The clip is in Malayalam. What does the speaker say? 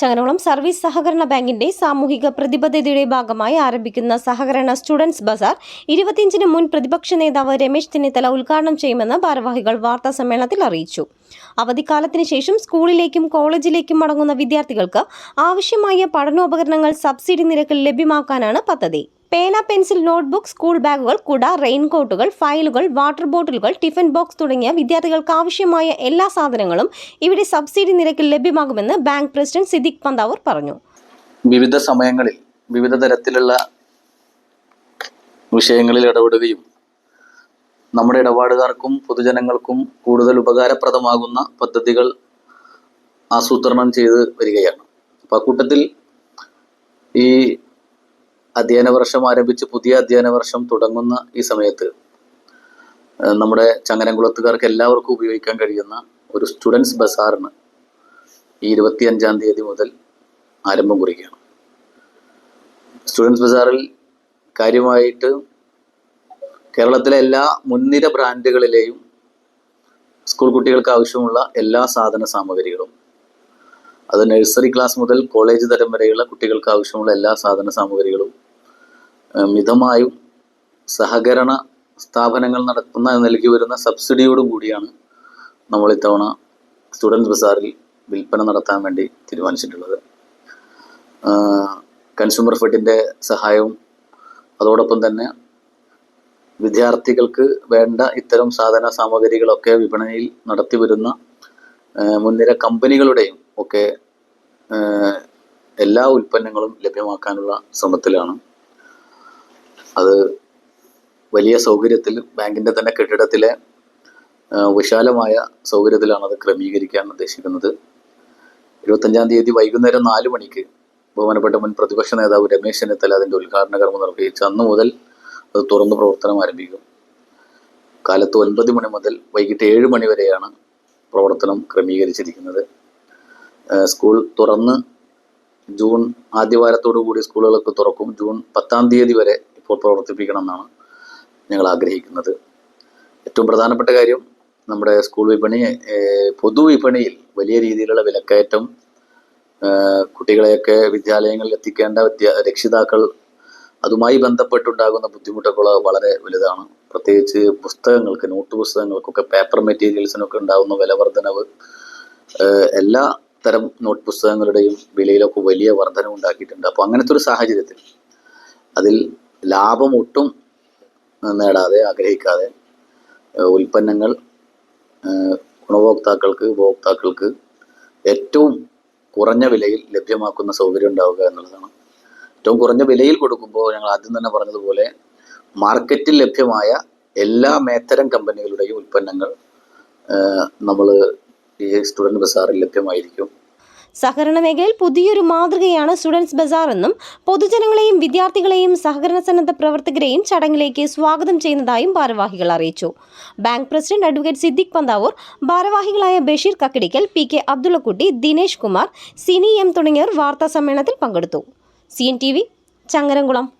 ചങ്ങനകുളം സർവീസ് സഹകരണ ബാങ്കിന്റെ സാമൂഹിക പ്രതിബദ്ധതയുടെ ഭാഗമായി ആരംഭിക്കുന്ന സഹകരണ സ്റ്റുഡൻസ് ബസാർ ഇരുപത്തിയഞ്ചിന് മുൻ പ്രതിപക്ഷ നേതാവ് രമേശ് ചെന്നിത്തല ഉദ്ഘാടനം ചെയ്യുമെന്ന് ഭാരവാഹികൾ വാർത്താ സമ്മേളനത്തിൽ അറിയിച്ചു. അവധിക്കാലത്തിന് ശേഷം സ്കൂളിലേക്കും കോളേജിലേക്കും മടങ്ങുന്ന വിദ്യാർത്ഥികൾക്ക് ആവശ്യമായ പഠനോപകരണങ്ങൾ സബ്സിഡി നിരക്കിൽ ലഭ്യമാക്കാനാണ് പദ്ധതി. പേന പെൻസിൽ നോട്ട്ബുക്ക് സ്കൂൾ ബാഗുകൾ കുട റെയിൻകോട്ടുകൾ ഫയലുകൾ വാട്ടർ ബോട്ടിലുകൾ ടിഫിൻ ബോക്സ് തുടങ്ങിയ വിദ്യാർത്ഥികൾക്ക് ആവശ്യമായ എല്ലാ സാധനങ്ങളും ഇവിടെ സബ്സിഡി നിരക്കിൽ ലഭ്യമാകുമെന്ന് ബാങ്ക് പ്രസിഡന്റ് സിദ്ദിഖ് പന്താവൂർ പറഞ്ഞു. വിവിധ സമയങ്ങളിൽ വിവിധ തരത്തിലുള്ള വിഷയങ്ങളിൽ ഇടപെടുകയും നമ്മുടെ ഇടപാടുകാർക്കും പൊതുജനങ്ങൾക്കും കൂടുതൽ ഉപകാരപ്രദമാകുന്ന പദ്ധതികൾ ആസൂത്രണം ചെയ്ത് വരികയാണ്. അപ്പം അക്കൂട്ടത്തിൽ ഈ അധ്യയന വർഷം ആരംഭിച്ച് പുതിയ അധ്യയന വർഷം തുടങ്ങുന്ന ഈ സമയത്ത് നമ്മുടെ ചങ്ങനംകുളത്തുകാർക്ക് എല്ലാവർക്കും ഉപയോഗിക്കാൻ കഴിയുന്ന ഒരു സ്റ്റുഡൻസ് ബസാറിന് ഈ ഇരുപത്തി അഞ്ചാം തീയതി മുതൽ ആരംഭം കുറിക്കുകയാണ്. സ്റ്റുഡൻസ് ബസാറിൽ കാര്യമായിട്ട് കേരളത്തിലെ എല്ലാ മുൻനിര ബ്രാൻഡുകളിലെയും സ്കൂൾ കുട്ടികൾക്ക് ആവശ്യമുള്ള എല്ലാ സാധന സാമഗ്രികളും അത് നഴ്സറി ക്ലാസ് മുതൽ കോളേജ് തരം വരെയുള്ള കുട്ടികൾക്ക് ആവശ്യമുള്ള എല്ലാ സാധന സാമഗ്രികളും മിതമായും സഹകരണ സ്ഥാപനങ്ങൾ നടത്തുന്ന നൽകി വരുന്ന സബ്സിഡിയോടും കൂടിയാണ് നമ്മൾ ഇത്തവണ സ്റ്റുഡൻസ് ബസാറിൽ വിൽപ്പന നടത്താൻ വേണ്ടി തീരുമാനിച്ചിട്ടുള്ളത്. കൺസ്യൂമർ ഫെഡിന്റെ സഹായവും അതോടൊപ്പം തന്നെ വിദ്യാർത്ഥികൾക്ക് വേണ്ട ഇത്തരം സാധന സാമഗ്രികളൊക്കെ വിപണിയിൽ നടത്തി വരുന്ന മുൻനിര കമ്പനികളുടെയും ഒക്കെ എല്ലാ ഉൽപ്പന്നങ്ങളും ലഭ്യമാക്കാനുള്ള ശ്രമത്തിലാണ് അത് വലിയ സൗകര്യത്തിൽ ബാങ്കിന്റെ തന്നെ കെട്ടിടത്തിലെ വിശാലമായ സൗകര്യത്തിലാണ് അത് ക്രമീകരിക്കാൻ ഉദ്ദേശിക്കുന്നത്. ഇരുപത്തഞ്ചാം തീയതി വൈകുന്നേരം നാല് മണിക്ക് ബഹുമാനപ്പെട്ട മുൻ പ്രതിപക്ഷ നേതാവ് രമേശ് ചെന്നിത്തല അതിന്റെ ഉദ്ഘാടന കർമ്മം നിർവഹിച്ച് അന്ന് മുതൽ അത് തുറന്ന് പ്രവർത്തനം ആരംഭിക്കും. കാലത്ത് ഒൻപത് മണി മുതൽ വൈകിട്ട് ഏഴ് മണി വരെയാണ് പ്രവർത്തനം ക്രമീകരിച്ചിരിക്കുന്നത്. സ്കൂൾ തുറന്ന് ജൂൺ ആദ്യവാരത്തോടു കൂടി സ്കൂളുകളൊക്കെ തുറക്കും. ജൂൺ പത്താം തീയതി വരെ ഇപ്പോൾ പ്രവർത്തിപ്പിക്കണം എന്നാണ് ഞങ്ങൾ ആഗ്രഹിക്കുന്നത്. ഏറ്റവും പ്രധാനപ്പെട്ട കാര്യം നമ്മുടെ സ്കൂൾ വിപണി പൊതുവിപണിയിൽ വലിയ രീതിയിലുള്ള വിലക്കയറ്റം കുട്ടികളെയൊക്കെ വിദ്യാലയങ്ങളിൽ എത്തിക്കേണ്ട രക്ഷിതാക്കൾ അതുമായി ബന്ധപ്പെട്ടുണ്ടാകുന്ന ബുദ്ധിമുട്ടുകൾ വളരെ വലുതാണ്. പ്രത്യേകിച്ച് പുസ്തകങ്ങൾക്ക് നോട്ട് പുസ്തകങ്ങൾക്കൊക്കെ പേപ്പർ മെറ്റീരിയൽസിനൊക്കെ ഉണ്ടാകുന്ന വില വർധനവ് എല്ലാ തരം നോട്ട് പുസ്തകങ്ങളുടെയും വിലയിലൊക്കെ വലിയ വർധന ഉണ്ടാക്കിയിട്ടുണ്ട് അപ്പോൾ അങ്ങനത്തെ ഒരു സാഹചര്യത്തിൽ അതിൽ ലാഭം ഒട്ടും നേടാതെ ആഗ്രഹിക്കാതെ ഉൽപ്പന്നങ്ങൾ ഗുണഭോക്താക്കൾക്ക് ഉപഭോക്താക്കൾക്ക് ഏറ്റവും കുറഞ്ഞ വിലയിൽ ലഭ്യമാക്കുന്ന സൗകര്യം ഉണ്ടാവുക എന്നുള്ളതാണ്. ഏറ്റവും കുറഞ്ഞ വിലയിൽ കൊടുക്കുമ്പോൾ ഞങ്ങൾ ആദ്യം തന്നെ പറഞ്ഞതുപോലെ മാർക്കറ്റിൽ ലഭ്യമായ എല്ലാ മേത്തരം കമ്പനികളുടെയും ഉൽപ്പന്നങ്ങൾ നമ്മൾ ഈ സ്റ്റുഡന്റ് ബസാറിൽ ലഭ്യമായിരിക്കും. സഹകരണ മേഖലയിൽ പുതിയൊരു മാതൃകയാണ് സ്റ്റുഡൻസ് ബസാർ എന്നും പൊതുജനങ്ങളെയും വിദ്യാർത്ഥികളെയും സഹകരണ സന്നദ്ധ പ്രവർത്തകരെയും ചടങ്ങിലേക്ക് സ്വാഗതം ചെയ്യുന്നതായും ഭാരവാഹികൾ അറിയിച്ചു. Bank president advocate Siddique Panthavoor ഭാരവാഹികളായ Basheer Kakkidikkal P K Abdullakutty Dinesh Kumar Sini M തുടങ്ങിയവർ വാർത്താ സമ്മേളനത്തിൽ പങ്കെടുത്തു. C N T V Changaramkulam.